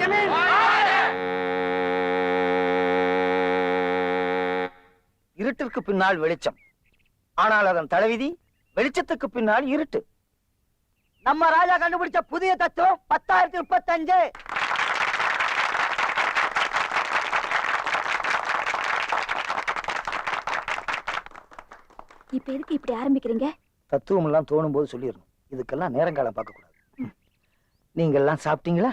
ஜமீன் இருட்டிற்கு பின்னால் வெளிச்சம். ஆனால் அதன் தலைவிதி வெளிச்சத்துக்கு பின்னால் இருட்டு. நம்ம ராஜா கண்டுபிடிச்ச புதிய தத்துவம் பத்தாயிரத்தி முப்பத்தஞ்சு. இப்ப எதுக்கு இப்படி ஆரம்பிக்கிறீங்க? தத்துவம் எல்லாம் தோணும் போது சொல்லிடணும். இதுக்கெல்லாம் நேரங்காலம் பார்க்க கூடாது. நீங்க எல்லாம் சாப்பிட்டீங்களா?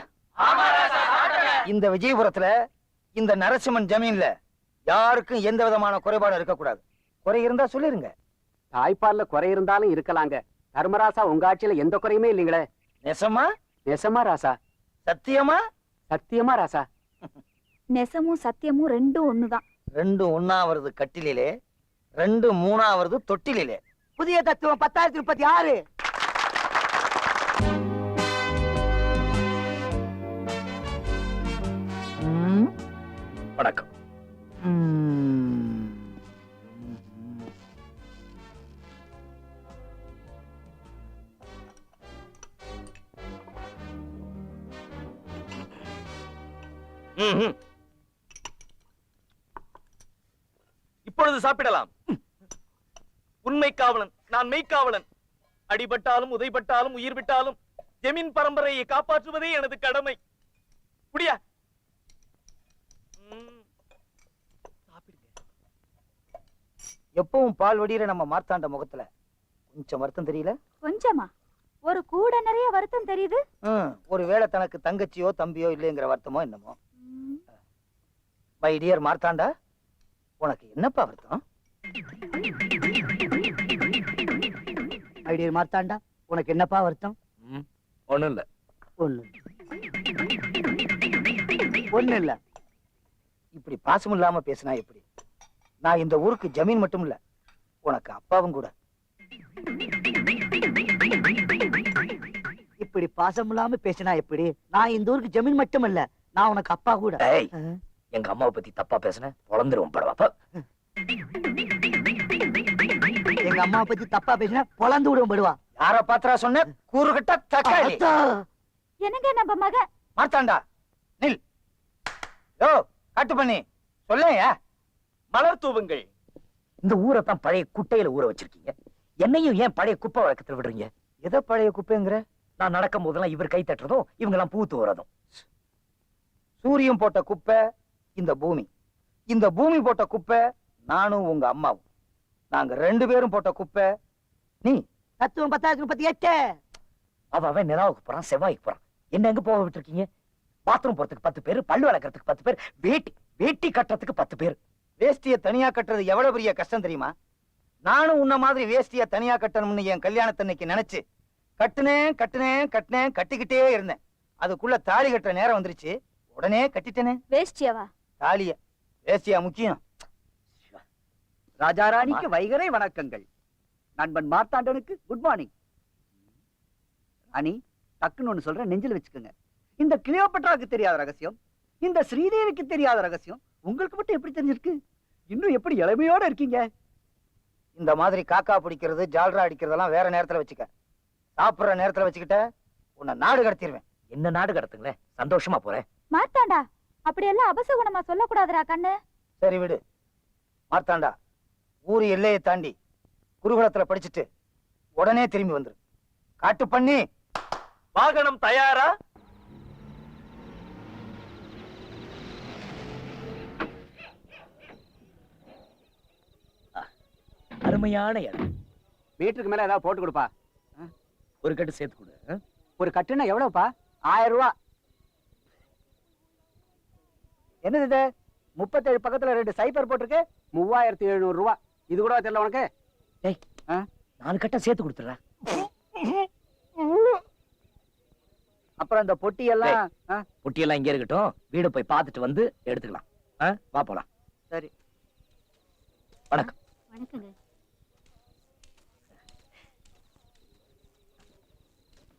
இந்த விஜயபுரத்துல இந்த நரசிம்மன் ஜமீன்ல யாருக்கும் எந்த விதமான குறைபாடும் இருக்கக்கூடாது. குறை இருந்தா சொல்லிருங்க. தாய்ப்பால்ல குறை இருந்தாலும் இருக்கலாங்க. தர்மராசா உங்க ஆட்சியில எந்த குறையுமே இல்லைங்களே. நெசமா? நெசமா ராசா. சத்தியமா? சத்தியமா ராசா. நெசமும் சத்தியமும் ரெண்டும் ஒண்ணுதான். ரெண்டு ஒண்ணா வருது கட்டிலே ரெண்டு மூணா வருது தொட்டிலே புதிய தத்துவம் பத்தாயிரத்தி முப்பத்தி ஆறு. வணக்கம். இப்பொழுது சாப்பிடலாம். உண்மை காவலன் நான் மெய்க்காவலன் அடிபட்டாலும் உதைபட்டாலும் உயிர் விட்டாலும் ஜெமின் பரம்பரையை காப்பாற்றுவதே எனது கடமை. முடியா ம். சாப்பிடுங்க எப்பவும் பால் வடிகிற நம்ம மார்த்தாண்ட முகத்துல. கொஞ்சம் வருத்தம் தெரியல? கொஞ்சமா? ஒரு கூட நிறைய வருத்தம் தெரியுது? ஒருவேளை தனக்கு தங்கச்சியோ தம்பியோ இல்லைங்கிற வருத்தமோ என்னமோ? ம், மை டியர் மார்த்தாண்டா உனக்கு என்னப்பா வருத்தம்? மை டியர் மார்த்தாண்டா உனக்கு என்னப்பா வருத்தம்? ஒண்ணும் இல்ல. ஒண்ணு. ஒண்ணு இல்ல. இப்படி பாசம் இல்லாம பேசினா எப்படி? நான் இந்த ஊருக்கு ஜமீன் மட்டும் இல்ல உனக்கு அப்பாவும் கூட. இப்படி பாசம் இல்லாம பேசினா எப்படி? நான் இந்த ஊருக்கு ஜமீன் மட்டும் இல்ல நான் உனக்கு அப்பா கூட. எங்க அம்மாவை பத்தி தப்பா பேசுன? பொழந்துருவோம் படவாப்பா எங்க அம்மா பத்தி தப்பா பேசினா பொழந்து விடுவோம் படுவா. யார பாத்திரா சொன்ன? கூறு கட்ட தக்காளி என்னங்க நம்ம மக? மார்த்தாண்டா நில். யோ காட்டு பண்ணி சொல்லேயா? மலர் தூவுங்கள். இந்த ஊரை தான் பழைய குட்டையில ஊற வச்சிருக்கீங்க. என்னையும் ஏன் பழைய குப்பை வழக்கத்துல விடுறீங்க? எதை பழைய குப்பைங்கிற? நான் நடக்கும் போதெல்லாம் இவர் கை தட்டுறதும் இவங்க எல்லாம் பூ தூறதும் சூரியன் போட்ட குப்பை இந்த பூமி. இந்த பூமி போட்ட குப்பை நானும் உங்க அம்மாவும். நாங்க ரெண்டு பேரும் போட்ட குப்பை நீ? தத்துவம் பத்தாயிரத்தி முப்பத்தி எட்டு. அவ அவன் நிலாவுக்கு போறான் செவ்வாய்க்கு போறான். என்ன எங்க போக விட்டுருக்கீங்க? பாத்ரூம் போறதுக்கு பத்து பேர் பல்லு வளர்க்கறதுக்கு பத்து பேர் வேட்டி வேட்டி கட்டுறதுக்கு பத்து பேர். வேஷ்டிய தனியா கட்டுறது எவ்வளவு பெரிய கஷ்டம் தெரியுமா? நானும் உன்ன மாதிரி வேஷ்டிய தனியா கட்டணும்னு என் கல்யாணத்தன்னைக்கு நினைச்சு கட்டுனேன் கட்டுனேன் கட்டுனேன் கட்டிக்கிட்டே இருந்தேன். அதுக்குள்ள தாலி கட்டுற நேரம் வந்துருச்சு. உடனே கட்டிட்டேனே. வேஷ்டியாவா? தாலிய. வேஷ்டியா முக்கியம். ராஜாராணிக்கு வைகரை வணக்கங்கள். நண்பன் மார்த்தாண்டனுக்கு குட் மார்னிங் ராணி டக்குன்னு ஒண்ணு சொல்றேன் நெஞ்சில் வச்சுக்கோங்க. இந்த கிளியோபட்ராவுக்கு தெரியாத ரகசியம் இந்த ஸ்ரீதேவிக்கு தெரியாத ரகசியம் உங்களுக்கு மட்டும் எப்படி தெரிஞ்சிருக்கு? இன்னும் எப்படி இளமையோட இருக்கீங்க? இந்த மாதிரி காக்கா பிடிக்கிறது ஜால்ரா அடிக்கிறதெல்லாம் வேற நேரத்துல வச்சுக்க. சாப்பிடுற நேரத்துல வச்சுக்கிட்ட உன்னை நாடு கடத்திடுவேன் என்ன நாடு கடத்துங்களேன் சந்தோஷமா போறேன் மார்த்தாண்டா அப்படியெல்லாம் அபசகுணமா சொல்லக்கூடாதுடா கண்ணு. சரி விடு. மார்த்தாண்டா ஊரு எல்லையை தாண்டி குருகுலத்துல படிச்சுட்டு உடனே திரும்பி வந்துரு. காட்டு பண்ணி. வாகனம் தயாரா? அருமையான இடம் மீட்டருக்கு மேல ஏதாவது போட்டு கொடுப்பா. ஒரு கட்டு சேர்த்து கொடு? ஒரு கட்டுனா எவ்வளவுப்பா? ஆயிரம் ரூபா. என்னது இது? முப்பத்தேழு பக்கத்துல ரெண்டு சைபர் போட்டிருக்கு. மூவாயிரத்தி எழுநூறு ரூபா. இது கூட தெரியல உனக்கு? நாலு கட்டை சேர்த்து கொடுத்துறேன் அப்புறம் இந்த பொட்டி எல்லாம் ஆ, பொட்டியெல்லாம் இங்க இருக்கட்டும். வீடு போய் பார்த்துட்டு வந்து எடுத்துக்கலாம்? வா போலாம். சரி. வணக்கம். வணக்கங்க என்ன வணக்கம் ஆ.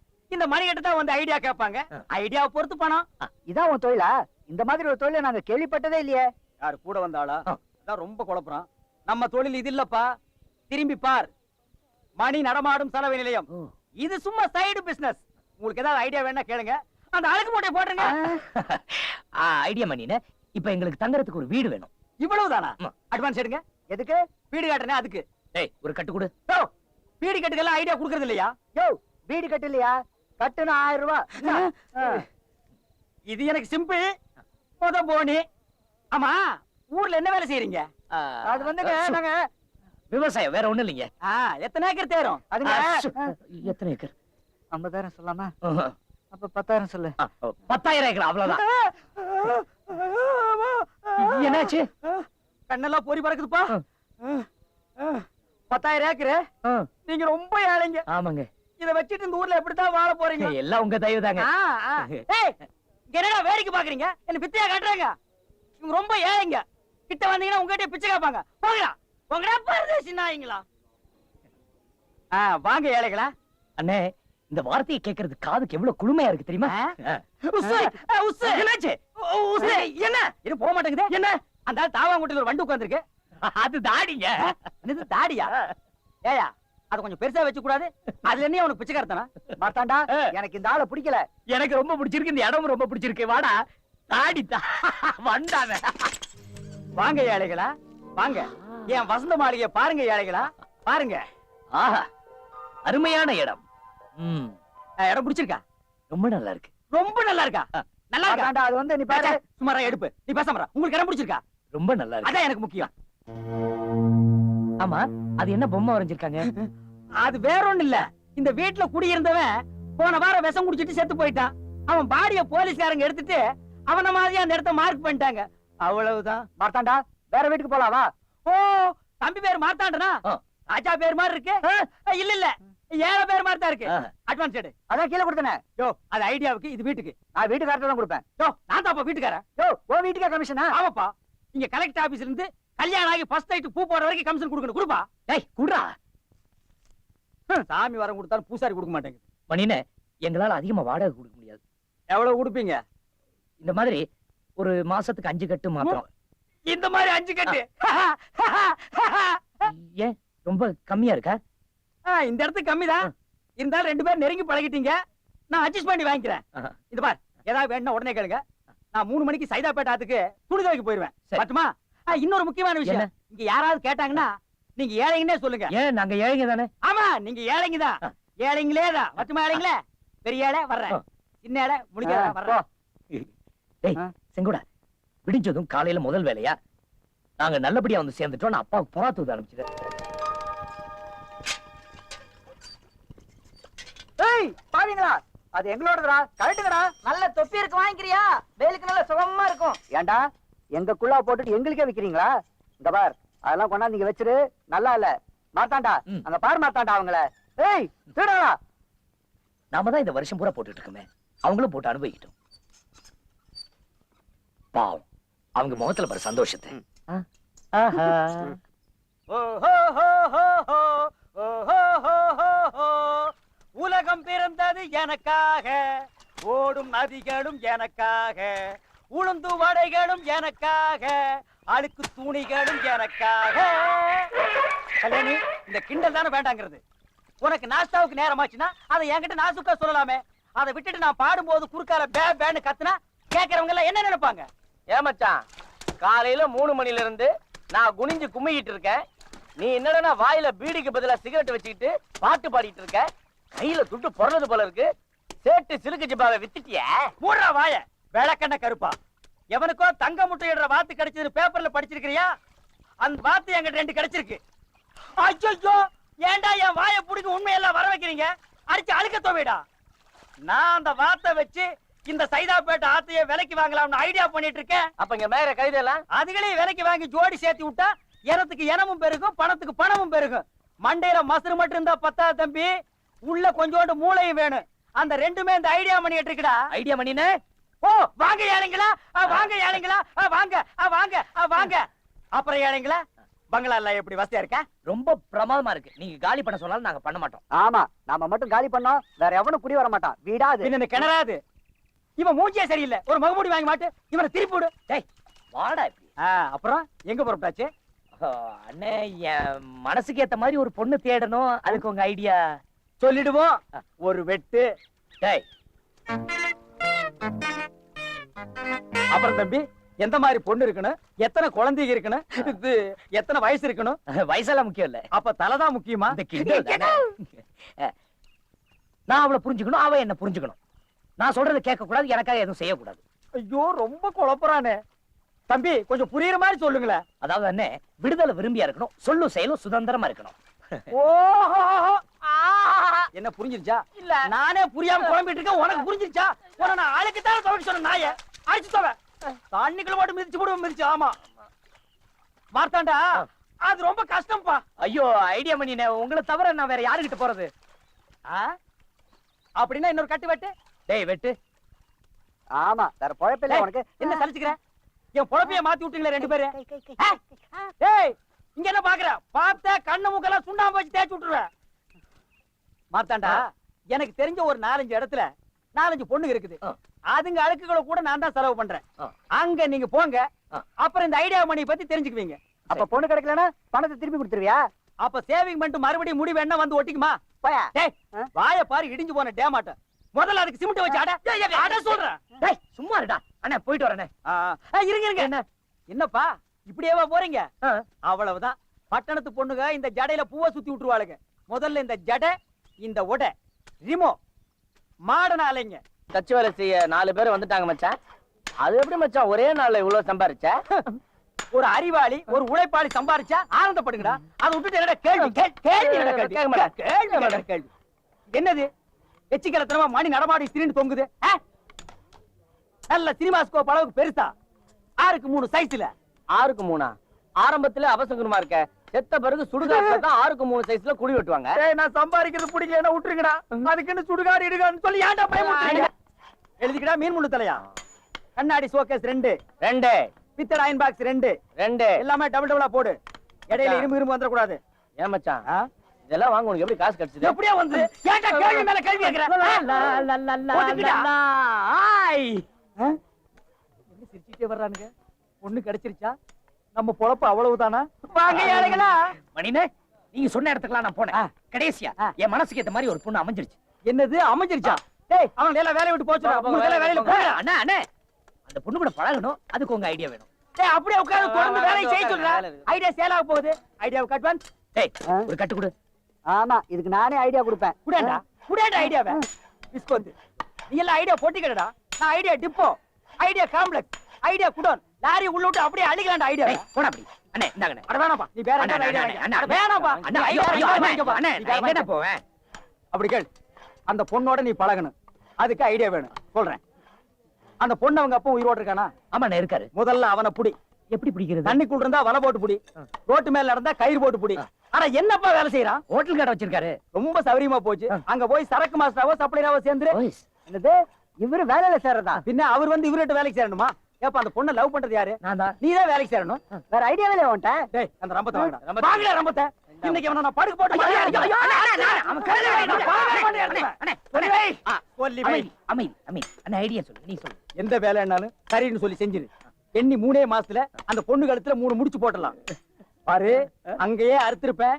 இந்த மணி கிட்ட தான் வந்து ஐடியா கேட்பாங்க. ஐடியாவை பொறுத்து பணம். இதான் உன் தொழிலா? இந்த மாதிரி ஒரு தொழிலை நாங்க கேள்விப்பட்டதே இல்லையே. யாரு கூட வந்தாளா. அதான் ரொம்ப குழப்பறான். நம்ம தொழில் இது இல்லப்பா. திரும்பி பார். மணி நடமாடும் சலவை நிலையம். இது சும்மா சைடு பிசினஸ் உங்களுக்கு ஏதாவது ஐடியா வேணா கேளுங்க. அந்த அழகு மூட்டையை போட்டுருங்க. ஐடியா மணின இப்ப எங்களுக்கு தங்கறதுக்கு ஒரு வீடு வேணும். இவ்வளவுதானா. அட்வான்ஸ் எடுங்க. எதுக்கு? வீடு காட்டுறேன் அதுக்கு. டேய் ஒரு கட்டு கொடு. வீடு கட்டுக்கெல்லாம் ஐடியா கொடுக்கறது இல்லையா? யோ வீடு கட்டு இல்லையா? கட்டுனா ஆயிரம் ரூபாய். இது எனக்கு சிம்பிள் முத போனி. ஆமா ஊர்ல என்ன வேலை செய்யறீங்க அது வந்துங்க நாங்க விவசாயம் வேற ஒண்ணு இல்லைங்க. ஆ, எத்தனை ஏக்கர் தேரும்? அதுங்க எத்தனை ஏக்கர்? ஐம்பதாயிரம் சொல்லாமா. அப்ப பத்தாயிரம் சொல்லு. பத்தாயிரம் ஏக்கர் அவ்வளவுதான். என்னாச்சு? கண்ணெல்லாம் பொறி பறக்குதுப்பா. பத்தாயிரம் ஏக்கரு. ஆ, நீங்க ரொம்ப ஏழைங்க. ஆமாங்க. இத வச்சுட்டு இந்த ஊர்ல எப்படித்தான் வாழ போறீங்க? எல்லாம் உங்க தயவு தாங்க என்னடா வேடிக்கை பாக்குறீங்க என்ன பிச்சையா காட்டுறாங்க? இவங்க ரொம்ப ஏழைங்க. கிட்ட வந்தீங்கன்னா உங்ககிட்ட பிச்சை கேட்பாங்க. போங்கடா. போங்கடா பரதேசி நாய்ங்களா. ஆ, வாங்க ஏழைகளா. அண்ணே இந்த வார்த்தையை கேட்கறது காதுக்கு எவ்வளவு குளுமையா இருக்கு தெரியுமா. என்னாச்சு? என்ன? இது போக மாட்டேங்குது. என்ன? அந்த தாவாங்குட்டில ஒரு வண்டு உட்கார்ந்திருக்கு. அது தாடிங்க. தாடியா? ஏயா அத கொஞ்சம் பெருசா வச்சு கூடாது அதுல என்ன அவனுக்கு பிச்சைக்காரத்தனா மாத்தாண்டா. எனக்கு இந்த ஆளை பிடிக்கல. எனக்கு ரொம்ப பிடிச்சிருக்கு இந்த இடமும் ரொம்ப பிடிச்சிருக்கு. வாடா தாடி தா வண்டான வாங்க ஏழைகளா. வாங்க. என் வசந்த மாளிகைய பாருங்க ஏழைகளா. பாருங்க. ஆஹா அருமையான இடம். இடம் பிடிச்சிருக்கா? ரொம்ப நல்லா இருக்கு ரொம்ப நல்லா இருக்கா நல்லா இருக்கா மாத்தாண்டா அது வந்து நீ பாரு. சுமாரா எடுப்பு. நீ பேசாம உங்களுக்கு இடம் பிடிச்சிருக்கா? ரொம்ப நல்லா இருக்கு அதான் எனக்கு முக்கியம். ஆமா அது என்ன பொம்மை வரைஞ்சிருக்காங்க? அது வேற ஒண்ணு இல்ல. இந்த வீட்டுல குடியிருந்தவன் போன வாரம் விஷம் குடிச்சிட்டு செத்து போயிட்டான். அவன் பாடிய போலீஸ்காரங்க எடுத்துட்டு அவன மாதிரியா அந்த இடத்த மார்க் பண்ணிட்டாங்க. அவ்வளவுதான். மாத்தாண்டா வேற வீட்டுக்கு போலாம் வா. ஓ தம்பி பேர் மாத்தாண்டனா ஆ. ராஜா பேர் மாதிரி இருக்கு? இல்ல இல்ல. ஏழை பேர் மாதிரி தான் இருக்கு. அட்வான்ஸ் எடு. அதான் கீழே கொடுத்தனே. யோ அது ஐடியாவுக்கு இது வீட்டுக்கு. நான் வீட்டுக்காரட்ட தான் கொடுப்பேன். யோ நான் தான்ப்பா வீட்டுக்காரன். யோ உன் வீட்டுக்கே கமிஷனா ஆமாப்பா. இங்க கலெக்டர் ஆபீஸ்ல இருந்து கல்யாணம் ஆகி ஃபர்ஸ்ட் நைட் பூ போற வரைக்கும் கமிஷன் கொடுக்கணும். கொடுப்பா. டேய் குடுறா. சாமி வரம் கொடுத்தாலும் பூசாரி கொடுக்க மாட்டேங்குது. மணினே எங்களால அதிகமா வாடகை கொடுக்க முடியாது. எவ்வளவு கொடுப்பீங்க? இந்த மாதிரி ஒரு மாசத்துக்கு அஞ்சு கட்டு மாத்திரம். இந்த மாதிரி அஞ்சு கட்டு. ஏன் ரொம்ப கம்மியா இருக்கா? இந்த இடத்துக்கு கம்மிதான் இருந்தாலும் ரெண்டு பேரும் நெருங்கி பழகிட்டீங்க. நான் அட்ஜஸ்ட் பண்ணி வாங்கிக்கிறேன். இது பார் ஏதாவது வேணும்னா உடனே கேளுங்க. நான் மூணு மணிக்கு சைதாப்பேட்டை ஆத்துக்கு துணி துவைக்க போயிருவேன். பட்டுமா இன்னொரு முக்கியமான விஷயம்? இங்க யாராவது கேட்டாங்கன்னா நீங்க ஏழைங்கன்னே சொல்லுங்க. ஏன் நாங்க ஏழைங்க தானே? ஆமா நீங்க ஏழைங்க தான். ஏழைங்களே தான். மட்டுமா ஏழைங்களே? பெரிய ஏழை வர்றேன். சின்ன ஏழை முடிக்கிறேன் ஆ, வர்றேன். டேய். செங்குடா விடிஞ்சதும் காலையில முதல் வேலையா? நாங்க நல்லபடியா வந்து சேர்ந்துட்டோம் நான் அப்பாவுக்கு புறா தூது அனுப்பிச்சிட்டேன். ஏய் பாவீங்களா அது எங்களோடதுடா கழட்டுங்கடா நல்ல தொப்பி இருக்கு வாங்கிக்கிறியா? வேலுக்கு நல்ல சுகமா இருக்கும். ஏன்டா? எங்க குள்ளா போட்டுட்டு எங்களுக்கே விக்கிறீங்களா? இந்த பார் அதெல்லாம் கொண்டாந்து இங்க வச்சிரு. நல்லா இல்ல. மாத்தாண்டா. அங்க பாரு மாத்தாண்டா அவங்கள. ஏய் திருடா. நாம தான் இந்த வருஷம் பூரா போட்டுட்டு இருக்கோமே அவங்களும் போட்டு அனுபவிக்கிட்டோம். பாவம். அவங்க முகத்துல பாரு சந்தோஷத்தை. ஆ? ஆஹா. ஓ ஹோ ஹோ ஹோ ஹோ. ஓ ஹோ ஹோ ஹோ ஹோ. உலகம் பிறந்தது எனக்காக. ஓடும் நதிகளும் எனக்காக. உளுந்து வடைகளும் எனக்காக அழுக்கு துணிகளும் எனக்காக. கல்யாணி இந்த கிண்டல் தானே வேண்டாங்கிறது. உனக்கு நாஸ்தாவுக்கு நேரமாச்சுன்னா அதை என்கிட்ட நாசுக்கா சொல்லலாமே. அதை விட்டுட்டு நான் பாடும்போது குறுக்கால பே பேன்னு கத்துனா கேட்கறவங்க எல்லாம் என்ன நினைப்பாங்க? ஏமச்சான் காலையில மூணு மணில இருந்து நான் குனிஞ்சு கும்மிக்கிட்டு இருக்கேன். நீ என்னடா வாயில பீடிக்கு பதிலா சிகரெட் வச்சுக்கிட்டு பாட்டு பாடிட்டு இருக்க? கையில துட்டு பொறந்தது போல இருக்கு. சேட்டு சிலுக்கு ஜிப்பாவை வித்துட்டிய. மூடுறா வாய. விளக்கண்ண கருப்பா. எவனுக்கோ தங்க முட்டையிடுற வாத்து கிடைச்சது பேப்பர்ல படிச்சிருக்கிறியா? அந்த வார்த்தை என்கிட்ட ரெண்டு கிடைச்சிருக்கு. ஐயோ ஏன்டா என் வாயை பிடிக்க உண்மையெல்லாம் வர வைக்கிறீங்க? அடிச்சு அழுக்க தோவிடா. நான் அந்த வார்த்தை வச்சு இந்த சைதாப்பேட்டை ஆத்தைய விலைக்கு வாங்கலாம்னு ஐடியா பண்ணிட்டு இருக்கேன் அப்ப இங்க மேல கைதெல்லாம் அதுகளையும் விலைக்கு வாங்கி ஜோடி சேர்த்து விட்டா இனத்துக்கு இனமும் பெருகும் பணத்துக்கு பணமும் பெருகும். மண்டையில மசுறு மட்டும் இருந்தா பத்தாது தம்பி. உள்ள கொஞ்சோண்டு மூளையும் வேணும். அந்த ரெண்டுமே இந்த ஐடியா பண்ணிட்டு இருக்குடா ஐடியா பண்ணினே? ஓ வாங்க ஏழைங்களா வாங்க ஏழைங்களா வாங்க வாங்க வாங்க. அப்புறம் ஏழைங்களா பங்களா எல்லாம் எப்படி வசதியா இருக்கா? ரொம்ப பிரமாதமா இருக்கு. நீங்க காலி பண்ண சொன்னாலும் நாங்க பண்ண மாட்டோம். ஆமா நாம மட்டும் காலி பண்ணோம். வேற எவனும் குடி வர மாட்டான். வீடாது. இந்த கிணறாது. இவன் மூஞ்சியே சரியில்லை. ஒரு மகுமுடி வாங்கி மாட்டு இவனை திருப்பி விடு. டேய் வாடா இப்படி. அப்புறம் எங்க புறப்பட்டாச்சு அண்ணே என் மனசுக்கு ஏத்த மாதிரி ஒரு பொண்ணு தேடணும். அதுக்கு உங்க ஐடியா. சொல்லிடுவோம். ஒரு வெட்டு. டேய். அப்புறம் தம்பி எந்த மாதிரி பொண்ணு இருக்கணும் எத்தனை குழந்தைங்க இருக்கணும் இது எத்தனை வயசு இருக்கணும் வயசெல்லாம் முக்கியம் இல்ல. அப்ப தலைதான் முக்கியமா? இந்த கிண்டல் தானே. நான் அவளை புரிஞ்சுக்கணும் அவ என்ன புரிஞ்சுக்கணும். நான் சொல்றதை கேட்க கூடாது எனக்காக எதுவும் செய்யக்கூடாது. ஐயோ ரொம்ப குழப்பறானே. தம்பி கொஞ்சம் புரியுற மாதிரி சொல்லுங்களேன். அதாவது அண்ணே விடுதலை விரும்பியா இருக்கணும் சொல்லும் செயலும் சுதந்திரமா இருக்கணும். ஓஹோ! என்ன புரிஞ்சிருச்சா? இல்ல. நானே புரியாம குழம்பிட்டு இருக்கேன் உனக்கு புரிஞ்சிருச்சா? உன நான் ஆளுக்கு தானே துவைக்க சொன்ன நாய. அடிச்சு தவ தண்ணிக்குள்ள மட்டும் மிதிச்சு போடுவோம் மிதிச்சு. ஆமா. மார்த்தாண்டா அது ரொம்ப கஷ்டம்ப்பா. ஐயோ ஐடியா பண்ணினே உங்களை தவிர நான் வேற யாருகிட்ட போறது? ஆ? அப்படின்னா இன்னொரு கட்டு வெட்டு. டேய் வெட்டு. ஆமா வேற பொழப்பில்ல உனக்கு. என்ன சலிச்சுக்கிற? என் பொழப்பைய மாத்தி விட்டீங்களே ரெண்டு பேரும் ஏய் இங்க என்ன பாக்குற? பார்த்த கண்ணு மூக்கெல்லாம் சுண்ணாம்பு வச்சு தேய்ச்சி விட்டுருவேன். மாத்தாண்டா எனக்கு தெரிஞ்ச ஒரு நாலஞ்சு இடத்துல நாலஞ்சு பொண்ணுங்க இருக்குது. அதுங்க அழுக்குகளை கூட நான் தான் செலவு பண்றேன். அங்க நீங்க போங்க. அப்புறம் இந்த ஐடியா மணி பத்தி தெரிஞ்சுக்குவீங்க. அப்ப பொண்ணு கிடைக்கலன்னா பணத்தை திருப்பி கொடுத்துருவியா? அப்ப சேவிங் பண்ணிட்டு மறுபடியும் முடிவு என்ன வந்து ஒட்டிக்குமா? வாய பாரு இடிஞ்சு போன டேமாட்ட முதல்ல அதுக்கு சிமெண்ட் வச்சு அட. அட சொல்றேன். டேய் சும்மா இருடா. அண்ணே போயிட்டு வரேனே இருங்க இருங்க. என்ன? என்னப்பா? இப்படியேவா போறீங்க. அவ்வளவுதான். பட்டணத்து பொண்ணுங்க இந்த ஜடையில பூவை சுத்தி விட்டுருவாளுங்க. முதல்ல இந்த ஜடை இந்த உடை. ரிமோ. மாடன அலைங்க தச்சு வேலை செய்ய நாலு பேர் வந்துட்டாங்க மச்சான். அது எப்படி மச்சான்? ஒரே நாள்ல இவ்வளவு சம்பாரிச்ச? ஒரு அறிவாளி ஒரு உழைப்பாளி சம்பாரிச்சா ஆனந்தப்படுங்கடா அதை விட்டுட்டு என்னடா கேள்வி? கேள்வி கேள்வி? என்னது? எச்சிக்கலத்தனமா மணி நடமாடி திரிந்து தொங்குது? நல்ல சினிமாஸ்கோப் அளவுக்கு பெருசா? ஆறுக்கு மூணு சைஸ்ல ஆறுக்கு மூணா? ஆரம்பத்துல அவசகுணமா இருக்க செத்த பிறகு சுடுகாட்டுல ஆறுக்கு மூணு சைஸ்ல குழி வெட்டுவாங்க. நான் சம்பாதிக்கிறது பிடிக்கலன்னா விட்டுருங்கடா. அதுக்குன்னு சுடுகாடு இடுகான்னு சொல்லி ஏன்டா பயமுறுத்துறீங்க எழுதிக்கடா மீன் முள்ளு தலையா? கண்ணாடி ஷோகேஸ் ரெண்டு. ரெண்டு. பித்தளை அயன் பாக்ஸ் ரெண்டு. ரெண்டு. எல்லாமே டபுள் டபுளா போடு. இடையில இரும்பு இரும்பு வந்துடக்கூடாது. ஏன் மச்சான்? இதெல்லாம் வாங்க உனக்கு எப்படி காசு கிடைச்சது? எப்படியா வந்து? ஏன்டா கேள்வி மேல கேள்வி கேக்குற? ஒதுக்குடா. ஆ? என்ன சிரிச்சுட்டே வர்றானுங்க? பொண்ணு கிடைச்சிருச்சா? நம்ம பொழப்பு அவ்வளவுதானா? வாங்க ஏழைகளா மணினே நீங்க சொன்ன இடத்துக்குலாம் நான் போனேன். கடைசியா. என் மனசுக்கு ஏத்த மாதிரி ஒரு பொண்ணு அமைஞ்சிருச்சு. என்னது அமைஞ்சிருச்சா? டேய் அவங்க எல்லாம் வேலையை விட்டு போச்சு உங்களுக்கு எல்லாம் வேலையில போறா அண்ணா அண்ணே அந்த பொண்ணு கூட பழகணும். அதுக்கு உங்க ஐடியா வேணும். டேய் அப்படியே உட்கார்ந்து தொடர்ந்து வேலையை செய்ய சொல்றா. வேலை. ஐடியா சேல் ஆக போகுது. ஐடியாவுக்கு அட்வான்ஸ் டேய்? ஒரு கட்டு கொடு. ஆமா இதுக்கு நானே ஐடியா கொடுப்பேன். குடேண்டா குடேண்டா ஐடியாவை விஸ்கோந்து. நீ எல்லாம் ஐடியா போட்டிக்கடா நான் idea depot idea complex idea godown. Lorry உள்ள விட்டு அப்படியே அழிக்கலாம்டா ஐடியா டேய் போடா அப்படி. அண்ணே இந்தாங்கண்ணே. அட வேணாப்பா நீ வேற அண்ணா, ஐடியா அண்ணா, வேணாப்பா அண்ணா, ஐயோ, ஐயோ, அண்ணே, நான் எங்கடா. போவேன்? அப்படி கேள். அந்த பொண்ணோட நீ பழகணும். அதுக்கு ஐடியா வேணும். சொல்றேன். அந்த பொண்ணு அவங்க அப்பா உயிரோடு இருக்கானா? ஆமாண்ணே இருக்காரு. முதல்ல அவனை புடி. எப்படி பிடிக்கிறது? தண்ணிக்குள்ள இருந்தா வலை போட்டு புடி. ரோட்டு மேல நடந்தா கயிறு போட்டு புடி. ஆனா என்னப்பா வேலை செய்யறான்? ஹோட்டல் கடை வச்சிருக்காரு. ரொம்ப சௌரியமா போச்சு. அங்க போய் சரக்கு மாஸ்டராவோ சப்ளையராவோ சேர்ந்து என்னது? இவரு வேலையில சேர்றதா? பின்ன அவர் வந்து இவர்கிட்ட வேலைக்கு சேரணுமா? ஏப்பா அந்த பொண்ணை லவ் பண்றது யாரு? நான் தான். நீ தான் வேலைக்கு சேரணும். வேற ஐடியாவே உன்ட்ட டேய் அந்த ரம்பத்தை வாங்கடா. ரம்பத்தை. வாங்கடா ரம்பத்தை. இன்னைக்கு அவனை நான் படுக்க போட்டு அவன் சொல்லி அண்ணே. வை. அமைதி, அமைதி. அண்ணே, ஐடியா சொல்லு நீ சொல்லு. எந்த வேலைன்னாலும் சரின்னு சொல்லி செஞ்சிரு. எண்ணி மூணே மாசத்துல அந்த பொண்ணு கழுத்துல மூணு முடிச்சு போட்டலாம் பாரு அங்கேயே அறுத்திருப்பேன்.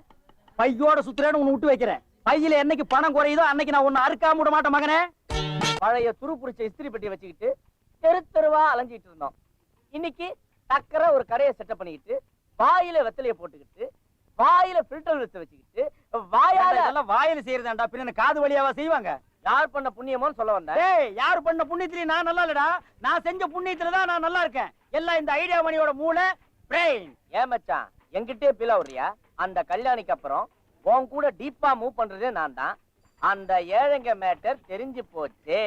பையோட சுத்துறேன்னு உன்னை விட்டு வைக்கிறேன். பையில என்னைக்கு பணம் குறையுதோ அன்னைக்கு நான் உன்னை அறுக்காம விட மாட்டேன் மகனே. பழைய துரு புடிச்ச இஸ்திரி பெட்டியை வச்சுக்கிட்டு தெரு தெருவா அலைஞ்சிட்டு இருந்தோம். இன்னைக்கு டக்கரா ஒரு கடையை செட்டப் பண்ணிக்கிட்டு வாயில வெத்தலைய போட்டுக்கிட்டு வாயில ஃபில்டர் வச்சு வச்சுக்கிட்டு வாயால அதெல்லாம் வாயில செய்யறதாண்டா? பின்ன காது வழியாவா செய்வாங்க? யார் பண்ண புண்ணியமோன்னு சொல்ல வந்தேன். டேய் யார் பண்ண புண்ணியத்திலயும் நான் நல்லா இல்லடா. நான் செஞ்ச புண்ணியத்துல தான் நான் நல்லா இருக்கேன். எல்லாம் இந்த ஐடியா மணியோட மூளை பிரெயின் ஏன் மச்சான் என்கிட்டயே பீலா விடுறியா அந்த கல்யாணிக்கு அப்புறம் உன் கூட டீப்பா மூவ் பண்றதே நான் தான் அந்த ஏழைங்க மேட்டர் தெரிஞ்சு போச்சே.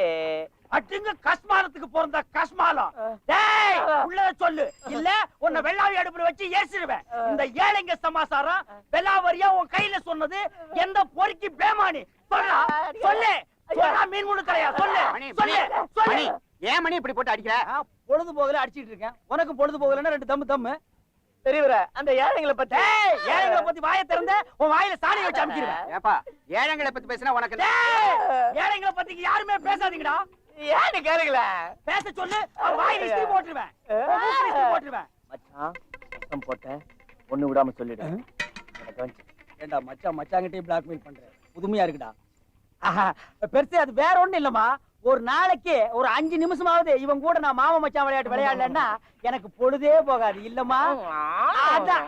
அட்டுங்க கஸ்மாலத்துக்கு பிறந்த கஸ்மாலம் டேய் உள்ள சொல்லு. இல்ல உன்னை வெள்ளாவி அடுப்புல வச்சு ஏசிடுவேன். இந்த ஏழைங்க சமாசாரம் வெள்ளாவரியா உன் கையில சொன்னது எந்த பொறுக்கி பேமானி? சொல்லா சொல்லு. சொல்லா மீன் முழு தலையா சொல்லு சொல்லு சொல்லு. ஏன் மணி இப்படி போட்டு அடிக்கிற? பொழுது போகல அடிச்சிட்டு இருக்கேன். உனக்கு பொழுது போகலன்னா ரெண்டு தம்மு தம்மு தெரியவர அந்த ஏழைங்களை பத்தி. ஏழைங்களை பத்தி வாயை திறந்த உன் வாயில சாணி வச்சு அமைக்கிறேன் ஏப்பா ஏழைங்களை பத்தி பேசினா உனக்கு ஏழைங்களை பத்தி யாருமே பேசாதீங்கடா. ஏன்னு கேளுங்கள? பேச சொல்லு அவன் வாயில இஸ்திரி போட்டுருவேன். போட்டுருவேன். மச்சான் சத்தம் போட்ட ஒண்ணு விடாம சொல்லிடு. ஏண்டா மச்சான் மச்சாங்கிட்டே பிளாக்மெயில் பண்ற? புதுமையா இருக்குடா. பெருசு அது வேற ஒண்ணும் இல்லம்மா. ஒரு நாளைக்கு ஒரு அஞ்சு நிமிஷமாவது இவன் கூட நான் மாமா மச்சான் விளையாட்டு விளையாடலன்னா எனக்கு பொழுதே போகாது இல்லம்மா? அதான்.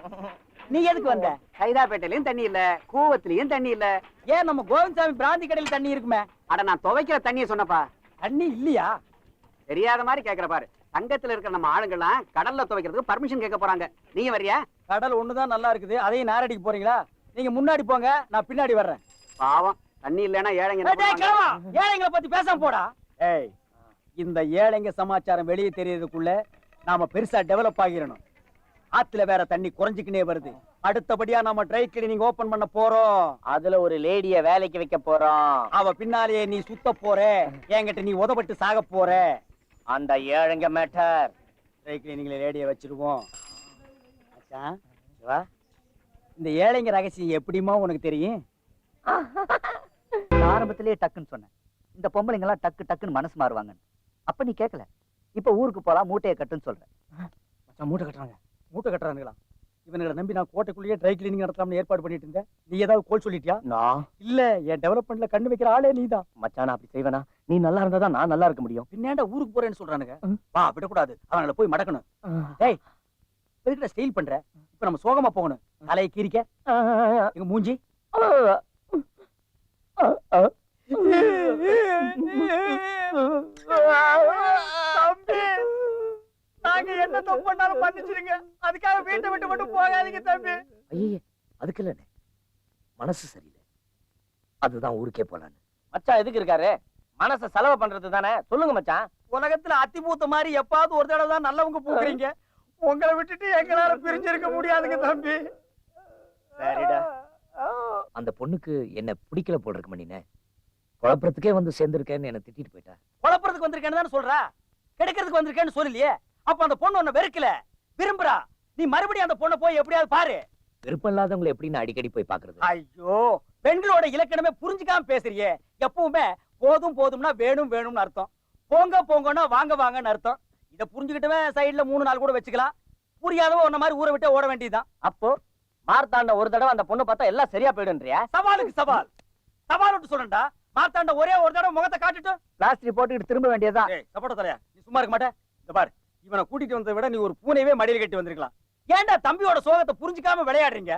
நீ எதுக்கு வந்த? சைதாப்பேட்டையிலயும் தண்ணி இல்ல கூவத்திலயும் தண்ணி இல்ல. ஏன் நம்ம கோவிந்தசாமி பிராந்தி கடையில் தண்ணி இருக்குமே? அட நான் துவைக்கிற தண்ணிய சொன்னப்பா தண்ணி இல்லையா? தெரியாத மாதிரி கேக்குற பாரு. தங்கத்துல இருக்கிற நம்ம ஆளுங்கெல்லாம் கடல்ல துவைக்கிறதுக்கு பர்மிஷன் கேட்க போறாங்க. நீங்க வரியா? கடல் ஒண்ணுதான் நல்லா இருக்குது. அதையும் நேரடிக்கு போறீங்களா? நீங்க முன்னாடி போங்க நான் பின்னாடி வர்றேன். பாவம். தண்ணி இல்லைன்னா ஏழைங்க ஏழைங்களை பத்தி பேசாம போடா. ஏய் இந்த ஏழைங்க சமாச்சாரம் வெளியே தெரியறதுக்குள்ள நாம பெருசா டெவலப் ஆகிரணும். ஆத்துல வேற தண்ணி குறைஞ்சுக்கினே வருது. அடுத்தபடியா நாம ட்ரை கிளீனிங் ஓபன் பண்ண போறோம். அதுல ஒரு லேடிய வேலைக்கு வைக்க போறோம் அவ பின்னாலேயே நீ சுத்த போற. என்கிட்ட நீ உதப்பட்டு சாக போற. அந்த ஏழைங்க மேட்டர் ட்ரை கிளீனிங்ல லேடிய வச்சிருவோம். இந்த ஏழைங்க ரகசியம் எப்படிமா உனக்கு தெரியும்? ஆரம்பத்திலேயே டக்குன்னு சொன்னேன். இந்த பொம்பளைங்க எல்லாம் டக்கு டக்குன்னு மனசு மாறுவாங்க அப்ப நீ கேட்கல இப்ப ஊருக்கு போலாம் மூட்டையை கட்டுன்னு மச்சான் மூட்டை கட்டுறாங்க. மூட்டை கட்டுறானுங்களா? இவனுங்களை நம்பி நான் கோட்டைக்குள்ளேயே ட்ரை கிளீனிங் நடத்தலாம்னு ஏற்பாடு பண்ணிட்டு இருந்தேன். நீ ஏதாவது கோல் சொல்லிட்டியா? நான் இல்ல என் டெவலப்மெண்ட்ல கண்ணு வைக்கிற ஆளே நீதான். மச்சான் அப்படி செய்வேனா? நீ நல்லா இருந்தா தான் நான் நல்லா இருக்க முடியும். பின்னாண்ட ஊருக்கு போறேன்னு சொல்றானுங்க. வா விடக்கூடாது. அவங்கள போய் மடக்கணும். டேய் எதுக்கிட்ட ஸ்டைல் பண்ற? இப்ப நம்ம சோகமா போகணும். தலையை கீரிக்க எங்க மூஞ்சி. தம்பி. நாங்க என்ன தப்பு பண்ணாலும் மன்னிச்சிருங்க அதுக்காக வீட்டை விட்டு மட்டும் போகாதீங்க தம்பி. ஐயே அதுக்கு மனசு சரியில்லை. அதுதான் ஊருக்கே போலான்னு. மச்சான் எதுக்கு இருக்காரு? மனச செலவு பண்றது தானே? சொல்லுங்க மச்சான். உலகத்துல அத்தி பூத்த மாதிரி எப்பாவது ஒரு தடவை தான் நல்லவங்க பூக்குறீங்க. உங்களை விட்டுட்டு எங்களால பிரிஞ்சிருக்க முடியாதுங்க தம்பி. சரிடா. அந்த பொண்ணுக்கு என்ன பிடிக்கல போல் இருக்கு மணினே குழப்பறதுக்கே வந்து சேர்ந்திருக்கேன்னு என்ன திட்டிட்டு போயிட்டா. குழப்பறதுக்கு வந்திருக்கேன்னு தானே சொல்றா? கெடுக்கிறதுக்கு வந்திருக்கேன்னு சொல்லலையே. அப்ப அந்த பொண்ணு உன்னை வெறுக்கல. விரும்புறா. நீ மறுபடியும் அந்த பொண்ணை போய் எப்படியாவது பாரு. விருப்பம் இல்லாதவங்களை எப்படி நான் அடிக்கடி போய் பாக்குறது ஐயோ பெண்களோட இலக்கணமே புரிஞ்சுக்காம பேசுறியே. எப்பவுமே போதும் போதும்னா வேணும் வேணும்னு அர்த்தம். போங்க போங்கன்னா வாங்க வாங்கன்னு அர்த்தம். இத புரிஞ்சுக்கிட்டவே சைடுல மூணு நாள் கூட வச்சுக்கலாம். புரியாதவ உன்ன மாதிரி ஊரை விட்டு ஓட வேண்டியதுதான். அப்போ மார்த்தாண்ட ஒரு தடவை அந்த பொண்ணு பார்த்தா எல்லாம் சரியா போயிடுன்றியா சவாலுக்கு சவால். சவால் விட்டு சொல்றேன்டா. மாத்தாண்ட ஒரே ஒரு தடவை முகத்தை காட்டிட்டு. பிளாஸ்டிக் போட்டுக்கிட்டு திரும்ப வேண்டியதுதான். சப்போட்ட தலையா. நீ சும்மா இருக்க மாட்டே. இந்த பாரு. இவனை கூட்டிட்டு வந்ததை விட நீ ஒரு பூனையவே மடியில் கட்டி வந்திருக்கலாம். ஏன்டா தம்பியோட சோகத்தை புரிஞ்சுக்காம விளையாடுறீங்க?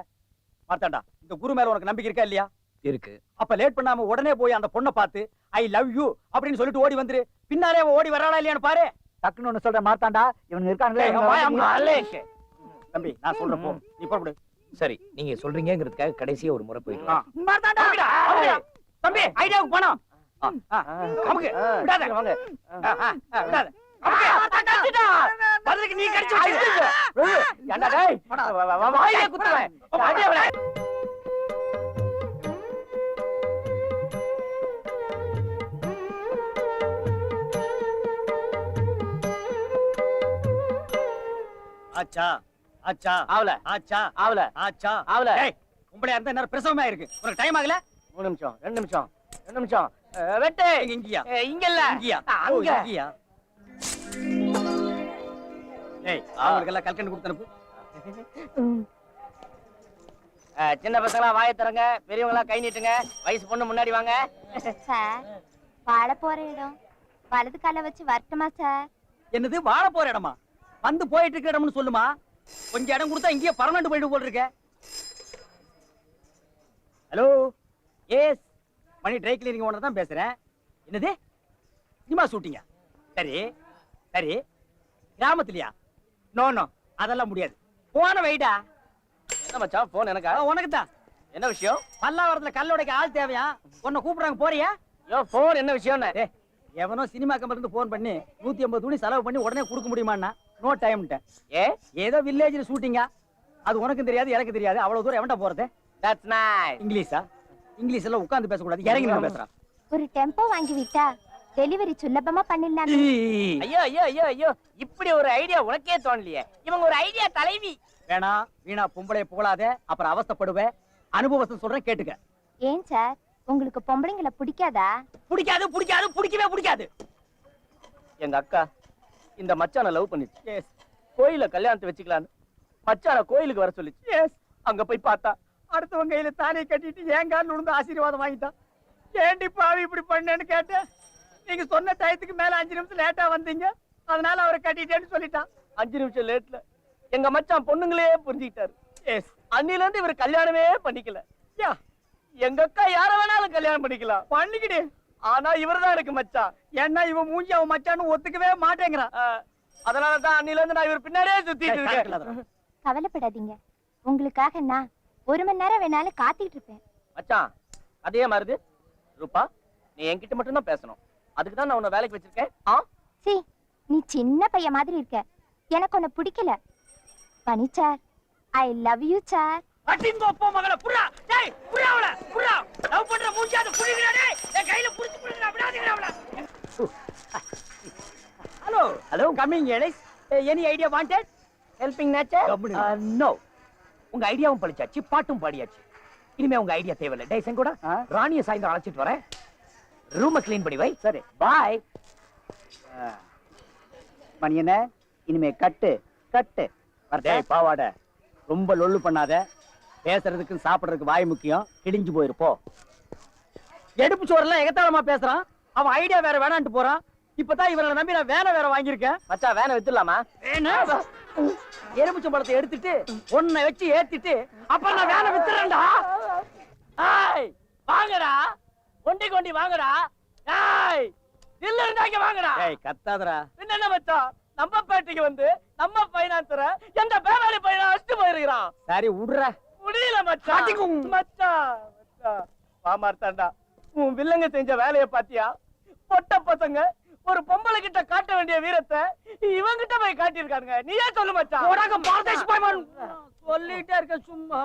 மார்த்தாண்டா இந்த குரு மேல உனக்கு நம்பிக்கை இருக்கா இல்லையா? இருக்கு. அப்ப லேட் பண்ணாம உடனே போய் அந்த பொண்ணை பார்த்து ஐ லவ் யூ அப்படின்னு சொல்லிட்டு ஓடி வந்துரு. பின்னாலே அவன் ஓடி வராளா இல்லையான்னு பாரு. டக்குன்னு ஒண்ணு சொல்ற மாத்தாண்டா இவனுங்க இருக்காங்களே. தம்பி நான் சொல்றேன் போ. நீ புறப்படு. சரி நீங்க சொல்றீங்கிறதுக்காக கடைசியா ஒரு முறை அமுக்குடா, அமுக்குடா. தம்பி ஐடியாவுக்கு போனோம் விடாத. விடாத. நீ கடிச்சு டேய். ஆச்சா ஆச்சா ஆவல. ஆச்சா ஆவல. ஆச்சா. ஆவல. ஏய் உங்களை அந்த நேரம் பிரசவமா இருக்கு? உனக்கு டைம் ஆகல? மூணு நிமிஷம் ரெண்டு நிமிஷம் ரெண்டு நிமிஷம். அஹ், வெட்டு. இங்க இங்கயா? இங்க இல்ல இங்கயா? அங்க. இங்கயா? ஏய் அவங்களுக்கு எல்லாம் கல்கண்டு கொடுத்து அனுப்பு. சின்ன பசங்களா வாயை திறங்க பெரியவங்களா கை நீட்டுங்க வயசு பொண்ணு முன்னாடி வாங்க. சார் வாழ போற இடம். வலது கால வச்சு வரட்டுமா சார்? என்னது வாழ போற இடமா? வந்து போயிட்டு இருக்கிற இடம்னு சொல்லுமா? கொஞ்சம் இடம் கொடுத்தா இங்கேயே பர்மனண்ட் போயிட்டு போல் இருக்க. Hello? S Mani dry cleaning owner தான் பேசுறேன். என்னது? சினிமா ஷூட்டிங்கா? சரி சரி. கிராமத்துலயா? நோ நோ அதெல்லாம் முடியாது. போன வைடா. என்ன மச்சான்? போன் எனக்கா? உனக்கு தான் என்ன விஷயம்? பல்லாவரத்துல கல்லோடைக்கு ஆள் தேவையா? உன்னை கூப்பிடுறாங்க போறியா? யோ போன் என்ன விஷயம் ஏய், எவனோ சினிமா கம்பெனி இருந்து போன் பண்ணி நூத்தி ஐம்பது துணி செலவு பண்ணி உடனே கொடுக்க முடியுமான்னா நோ டைம்ட்டேன் ஏ? ஏதோ வில்லேஜ்ல ஷூட்டிங்கா அது உனக்கும் தெரியாது எனக்கு தெரியாது. அவ்வளவு தூரம் எவன்டா போறது? That's nice இங்கிலீஷா? இங்கிலீஷ் எல்லாம் உட்கார்ந்து பேசக்கூடாது இறங்கி பேசுறான் ஒரு டெம்போ வாங்கி விட்டா டெலிவரி சுலபமா பண்ணிடலாமே. ஐயோ ஐயோ ஐயோ ஐயோ. இப்படி ஒரு ஐடியா உனக்கே தோணலையே. இவங்க ஒரு ஐடியா தலைவி. வேணா வீணா பொம்பளை புகழாத அப்புறம் அவஸ்தைப்படுவேன் அனுபவத்தை சொல்றேன் கேட்டுக்க. ஏன் சார்? உங்களுக்கு பொம்பளைங்களை பிடிக்காதா? பிடிக்காது பிடிக்காது பிடிக்கவே பிடிக்காது. எங்க அக்கா இந்த மச்சான லவ் பண்ணிச்சு. கோயில கல்யாணத்தை வச்சுக்கலான்னு. மச்சான கோயிலுக்கு வர சொல்லிச்சு. அங்க போய் பார்த்தா அடுத்தவங்க கையில தானே கட்டிட்டு காலில் விழுந்து ஆசீர்வாதம் வாங்கிட்டான். ஏண்டி பாவி இப்படி பண்ணேன்னு கேட்டேன். நீங்க சொன்ன டயத்துக்கு மேல அஞ்சு நிமிஷம் லேட்டா வந்தீங்க. அதனால அவரை கட்டிட்டேன்னு சொல்லிட்டான். அஞ்சு நிமிஷம் லேட்ல எங்க மச்சான் பொண்ணுங்களே புரிஞ்சுக்கிட்டாரு. எஸ் அன்னில இருந்து இவர் கல்யாணமே பண்ணிக்கல. யா. எங்க அக்கா யார வேணாலும் கல்யாணம் பண்ணிக்கலாம். பண்ணிக்கிடு. ஆனா இவர்தான் எனக்கு மச்சான். ஏன்னா இவன் மூஞ்சி அவன் மச்சான்னு ஒத்துக்கவே மாட்டேங்கிறான். அதனால தான் அன்னில இருந்து நான் இவர் பின்னாடியே சுத்திட்டு இருக்கேன். கவலைப்படாதீங்க. உங்களுக்காக நான் ஒரு மணி நேரம் வேணாலும் காத்துக்கிட்டு இருப்பேன். மச்சான் அதே மாதிரி ரூபா நீ என்கிட்ட மட்டும் தான் பேசணும். அதுக்கு தான் நான் உன்னை வேலைக்கு வச்சிருக்கேன். ஆ? சி நீ சின்ன பையன் மாதிரி இருக்க. எனக்கு உன்னை பிடிக்கல. பனி sir I love you sir. அட்டிங்கோ போ மகள புறா டேய் புறா அவள புறா லவ் பண்ற மூஞ்சாத புடிங்கடா டேய் என் கையில புடிச்சு புடிங்கடா விடாதீங்கடா அவள. Hello hello coming Ellis any idea wanted helping nature no உங்க ஐடியாவும் பழிச்சாச்சு பாட்டும் பாடியாச்சு. இனிமே உங்க ஐடியா தேவையில்லை. டேய் செங்கோடா? ராணிய சாயந்தரம் அழைச்சிட்டு வரேன். ரூமை க்ளீன் பண்ணி வை. சரி பாய் மணியனே இனிமே கட்டு கட்டு. டேய் பாவாட. ரொம்ப லொள்ளு பண்ணாத. பேசுறதுக்கு சாப்பிடுறதுக்கு வாய் முக்கியம். கிழிஞ்சு போயிருப்போ எடுப்பு சோறெல்லாம் எகத்தாளமா பேசுறான். அவன் ஐடியா வேற வேணான்ட்டு போறான். இப்பதான் இவரை நம்பி நான் வேலை வேற வாங்கியிருக்கேன். மச்சான் வேனை வித்துடலாமா? எலுமிச்சம் பழத்தை எடுத்துட்டு ஒன்னை வச்சு ஏத்திட்டு அப்ப நான் வேலை வித்துறேன்டா. வாங்கடா. கொண்டி கொண்டி வாங்கடா. ஏய் இல்ல இருந்தாங்க வாங்கடா. ஏய் கத்தாதடா. என்ன மச்சான்? நம்ம பேட்டைக்கு வந்து நம்ம பைனான்சர எந்த பேவாலி பையனை அடிச்சு போயிருக்கிறான்? சரி விடுற. முடியல மச்சான். மச்சான் மச்சான். பாமார்த்தாண்டா உன் வில்லங்க செஞ்ச வேலைய பாத்தியா? பொட்ட பசங்க ஒரு பொம்பளை கிட்ட காட்ட வேண்டிய வீரத்தை இவங்கிட்ட போய் காட்டியிருக்கானுங்க. நீயே சொல்லு மச்சான். சொல்லிட்டே இருக்க சும்மா.